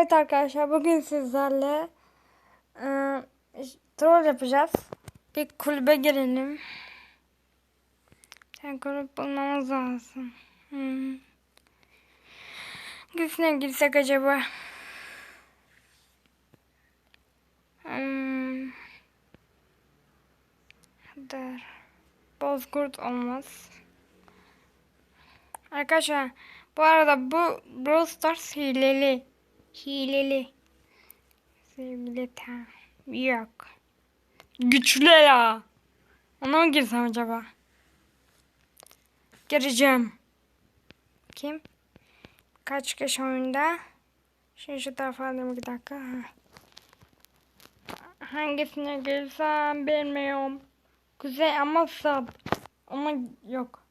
Evet arkadaşlar bugün sizlerle e, troll yapacağız. Bir kulübe girelim. Sen kulüp bulmamız lazım. Hmm. Hangisine girsek acaba? Hmm. Dur. Bozkurt olmaz. Arkadaşlar bu arada bu Brawl Stars hileli. Hileli. Sevgili tam. Yok. Güçlü ya. Ona mı girsem acaba? Gireceğim. Kim? Kaç kişi oyunda? Şimdi şu tarafa alayım bir dakika. Ha. Hangisine girsem bilmiyorum. Kuzey ama sab. Ama yok.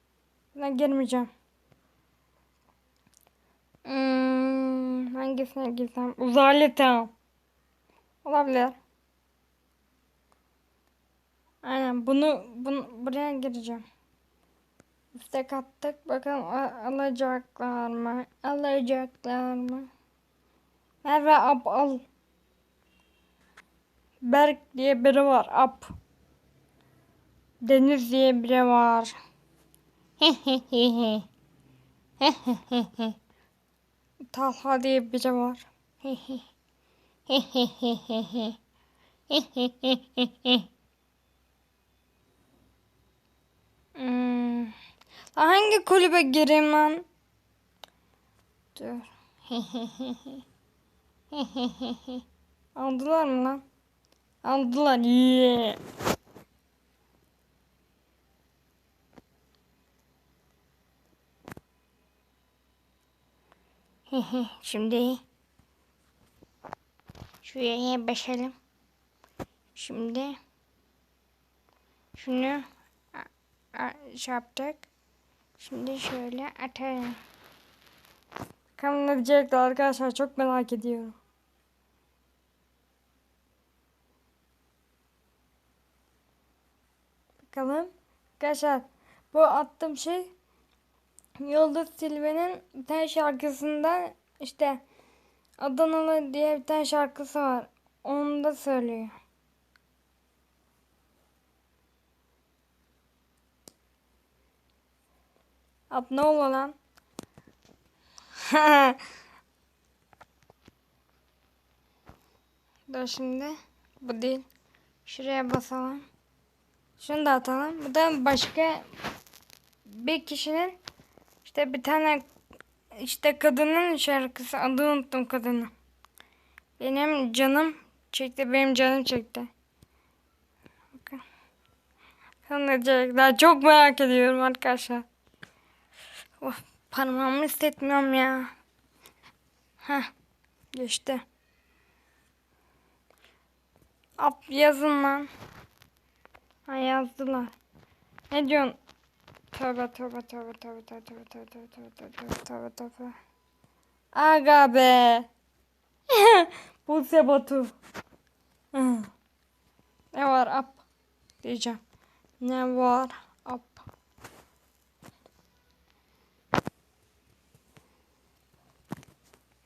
Ben girmeyeceğim. Hmm, hangisine girsem? Uzaylı. Olabilir. Aynen bunu, bunu buraya gireceğim. İstek attık. Bakalım alacaklar mı? Alacaklar mı? Merve ap al. Berk diye biri var. Ap. Deniz diye biri var. Talha diye biri var. Hmm. Hangi kulübe gireyim lan? Dur. Aldılar mı lan? Aldılar. Yeah. Şimdi şuraya başlayalım. Şimdi şunu şey yaptık. Şimdi şöyle atalım. Bakalım ne diyecekler arkadaşlar çok merak ediyorum. Bakalım. Arkadaşlar bu attığım şey Yıldız Tilbe'nin bir tane şarkısında işte Adanalı diye bir tane şarkısı var. Onu da söylüyor. Ab ne oluyor lan? Dur şimdi. Bu değil. Şuraya basalım. Şunu da atalım. Bu da başka bir kişinin işte bir tane işte kadının şarkısı. Adını unuttum kadını. Benim canım çekti. Benim canım çekti. Bakın. Diyecekler. Çok merak ediyorum arkadaşlar. Of, parmağımı hissetmiyorum ya. Heh, geçti. Ap yazın lan. Ha yazdılar. Ne diyorsun? Tövbe tövbe tövbe tövbe tövbe tövbe tövbe tövbe tövbe tövbe tövbe. Aga be. Buse Batu. Ne var ap diyeceğim. Ne var ap.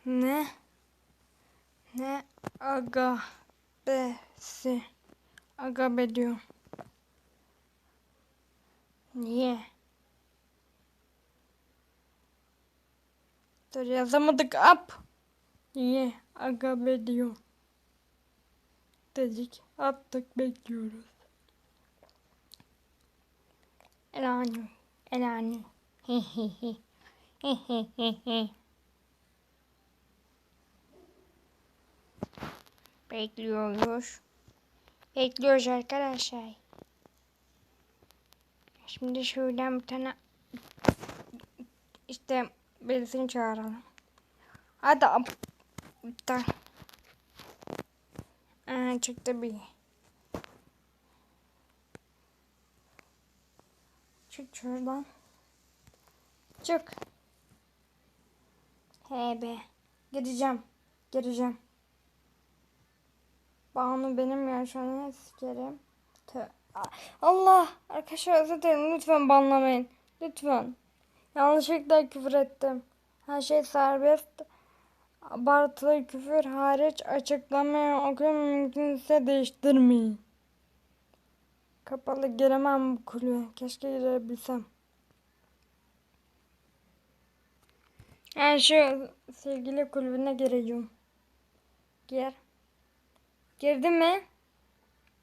Ne? Ne aga besi. Aga be diyorum. Niye? Dur yazamadık ap. Niye? Aga be diyorum. Dedik attık bekliyoruz. Elani. Elani. Hehehe. Hehehe. Bekliyoruz. Bekliyoruz arkadaşlar. Şimdi şuradan bir tane işte birisini çağıralım. Hadi aptal. Aa, çıktı bir. Çık şuradan. Çık. He be. Gireceğim. Gireceğim. Banu benim yaşamını sikerim. Tö- Allah! Arkadaşlar özür dilerim. Lütfen banlamayın. Lütfen. Yanlışlıkla küfür ettim. Her şey serbest. Abartılı küfür hariç açıklamayı okuyun mümkünse değiştirmeyin. Kapalı giremem bu kulübe. Keşke girebilsem. Yani şu sevgili kulübüne gireceğim. Gir. Girdi mi?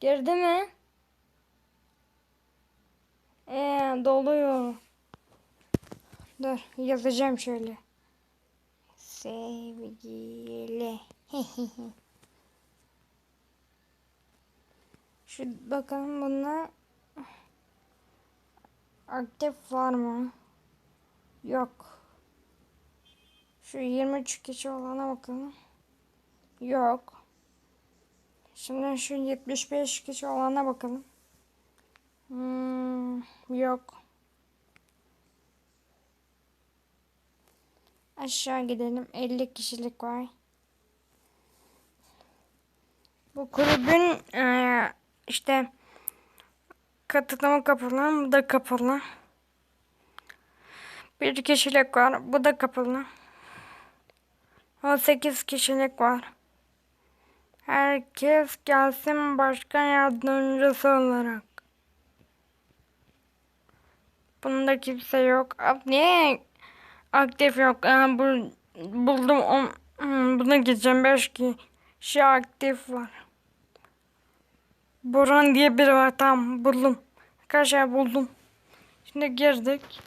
Girdi mi? Ee, doluyor. Dur yazacağım şöyle. Sevgili. Şu bakalım bunda aktif var mı? Yok. Şu 23 kişi olana bakalım. Yok. Şimdi şu 75 kişi olana bakalım. Hmm, yok. Aşağı gidelim. 50 kişilik var. Bu kulübün eee, işte katılımı kapalı. Bu da kapalı. Bir kişilik var. Bu da kapalı. 18 kişilik var. Herkes gelsin başkan yardımcısı olarak. Bunda kimse yok. Ab- Niye aktif yok? Aa, bu, buldum. On, hmm, buna gideceğim. 5 kişi aktif var. Boran diye biri var. Tamam buldum. Arkadaşlar buldum. Şimdi girdik.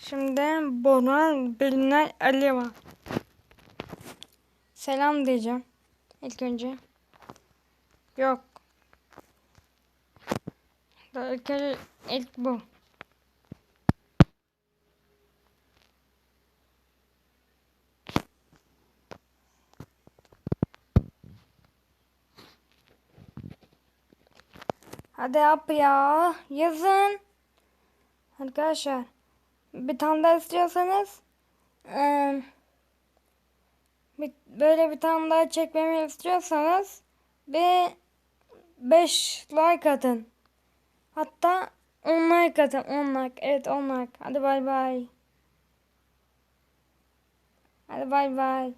Şimdi Boran, Belinay, Ali var. Selam diyeceğim. İlk önce. Yok. İlk, ilk bu. Hadi yap ya. Yazın. Arkadaşlar. Bir tane daha istiyorsanız eee, bir, böyle bir tane daha çekmemi istiyorsanız bir 5 like atın. Hatta 10 like atın. 10 like. Evet 10 like. Hadi bay bay. Hadi bay bay.